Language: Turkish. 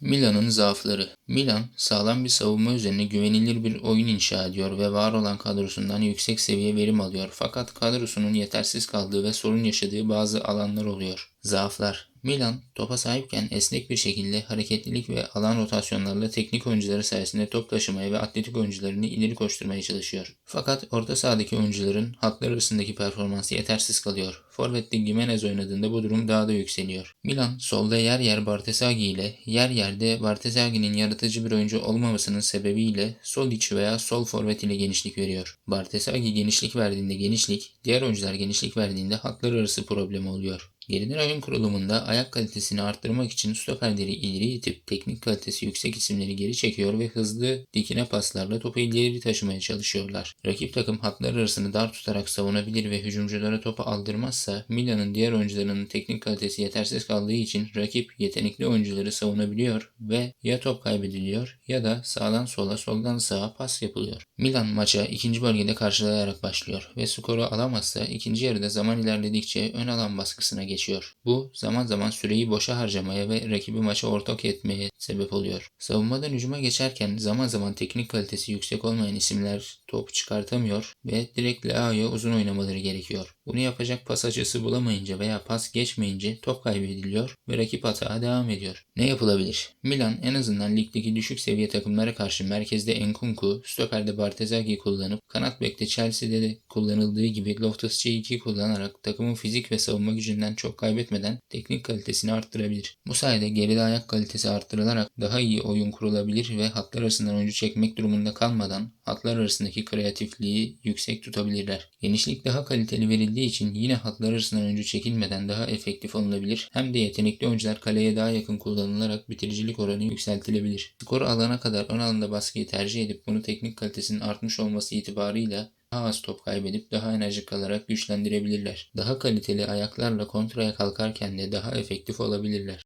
Milan'ın zaafları Milan, sağlam bir savunma üzerine güvenilir bir oyun inşa ediyor ve var olan kadrosundan yüksek seviye verim alıyor. Fakat kadrosunun yetersiz kaldığı ve sorun yaşadığı bazı alanlar oluyor. Zaaflar Milan, topa sahipken esnek bir şekilde hareketlilik ve alan rotasyonlarla teknik oyuncuları sayesinde top taşımaya ve atletik oyuncularını ileri koşturmaya çalışıyor. Fakat orta sahadaki oyuncuların hatlar arasındaki performansı yetersiz kalıyor. Forvet'te Gimenez oynadığında bu durum daha da yükseliyor. Milan, solda yer yer Bartesagi ile, yer yerde Bartesagi'nin yaratıcı bir oyuncu olmamasının sebebiyle sol iç veya sol forvet ile genişlik veriyor. Bartesagi genişlik verdiğinde genişlik, diğer oyuncular genişlik verdiğinde hatlar arası problemi oluyor. Geriden oyun kurulumunda ayak kalitesini arttırmak için stoperleri ileri itip teknik kalitesi yüksek isimleri geri çekiyor ve hızlı dikine paslarla topu ileri taşımaya çalışıyorlar. Rakip takım hatlar arasını dar tutarak savunabilir ve hücumculara topu aldırmazsa Milan'ın diğer oyuncularının teknik kalitesi yetersiz kaldığı için rakip yetenekli oyuncuları savunabiliyor ve ya top kaybediliyor ya da sağdan sola soldan sağa pas yapılıyor. Milan maça ikinci bölgede karşılayarak başlıyor ve skoru alamazsa ikinci yarıda zaman ilerledikçe ön alan baskısına geçiyor geçiyor. Bu zaman zaman süreyi boşa harcamaya ve rakibi maça ortak etmeye sebep oluyor. Savunmadan hücuma geçerken zaman zaman teknik kalitesi yüksek olmayan isimler top çıkartamıyor ve direkt Leao'ya uzun oynamaları gerekiyor. Bunu yapacak pas açısı bulamayınca veya pas geçmeyince top kaybediliyor ve rakip hata devam ediyor. Ne yapılabilir? Milan en azından ligdeki düşük seviye takımlara karşı merkezde Enkunku, stoperde Bartezagi kullanıp kanat bekte Chelsea'de de kullanıldığı gibi Loftus-Cheek'i kullanarak takımın fizik ve savunma gücünden çok kaybetmeden teknik kalitesini arttırabilir. Bu sayede geride ayak kalitesi arttırılarak daha iyi oyun kurulabilir ve hatlar arasından oyuncu çekmek durumunda kalmadan hatlar arasındaki kreatifliği yüksek tutabilirler. Genişlik daha kaliteli verildiği için yine hatlar arasından oyuncu çekilmeden daha efektif alınabilir. Hem de yetenekli oyuncular kaleye daha yakın kullanılarak bitiricilik oranı yükseltilebilir. Skor alana kadar ön alanda baskıyı tercih edip bunu teknik kalitesinin artmış olması itibarıyla daha az top kaybedip daha enerjik kalarak güçlendirebilirler. Daha kaliteli ayaklarla kontraya kalkarken de daha efektif olabilirler.